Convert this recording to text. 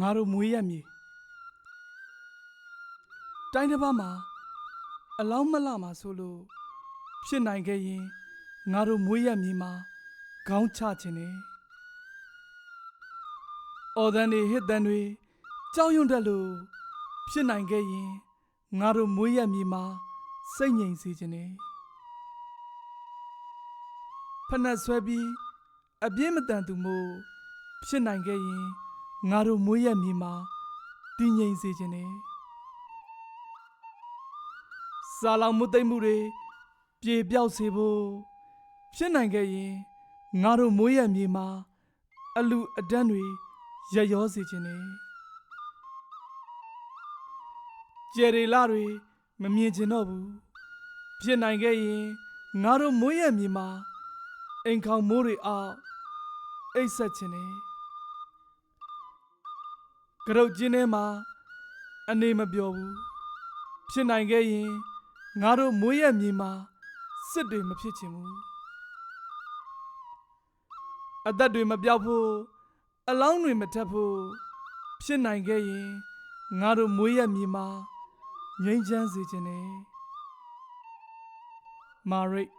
ငါတို့မွေးရမြေတိုင်းတစ်ပါးမှာအလောင်းမလှမှာဆိုလို့ဖြစ်နိုင်ခဲ့ရင်ငါတို့မွေးရမြေမှာခေါင်းချခြင်းနဲ့အော်ဒန်တွေဟစ်တန်တွေကြောက်ရွံ့တတ်လို့ဖြစ်နိုင်ခဲ့ရင်ငါတို့မွေးရမြေမှာစိတ်ငြိမ်စေခြင်းနဲ့ဖက်နှက်ဆွဲပြီးအပြင်းမတန်သူမို့ဖြစ်နိုင်ခဲ့ရင် ငါတို့မွေးရမြေမှာတည်ငြိမ်စေခြင်းနဲ့စာလောင်မှုသိမ့်မှုတွေပြေပြောက်စေဖို့ဖြစ်နိုင်ခဲ့ရင်ငါတို့မွေးရမြေမှာအလူအတန်းတွေရရောစေခြင်းနဲ့ကျယ်ရီလာတွေမမြင်ချင်တော့ဘူးဖြစ်နိုင်ခဲ့ရင်ငါတို့မွေးရမြေမှာအိမ်ခေါင်မိုးတွေအောက်အိတ်ဆက်ခြင်းနဲ့ ကရုတ်ကျင်းထဲမှာအနေမပြောဘူးဖြစ်နိုင်ခဲ့ရင်ငါတို့မွေးရမြေမှာစစ်တွေမဖြစ်ချင်ဘူးအသက်တွေမပြောက်ဖို့အလောင်းတွေမထက်ဖို့ဖြစ်နိုင်ခဲ့ရင်ငါတို့မွေးရမြေမှာငြိမ်းချမ်းစေခြင်းနဲ့မာရိတ်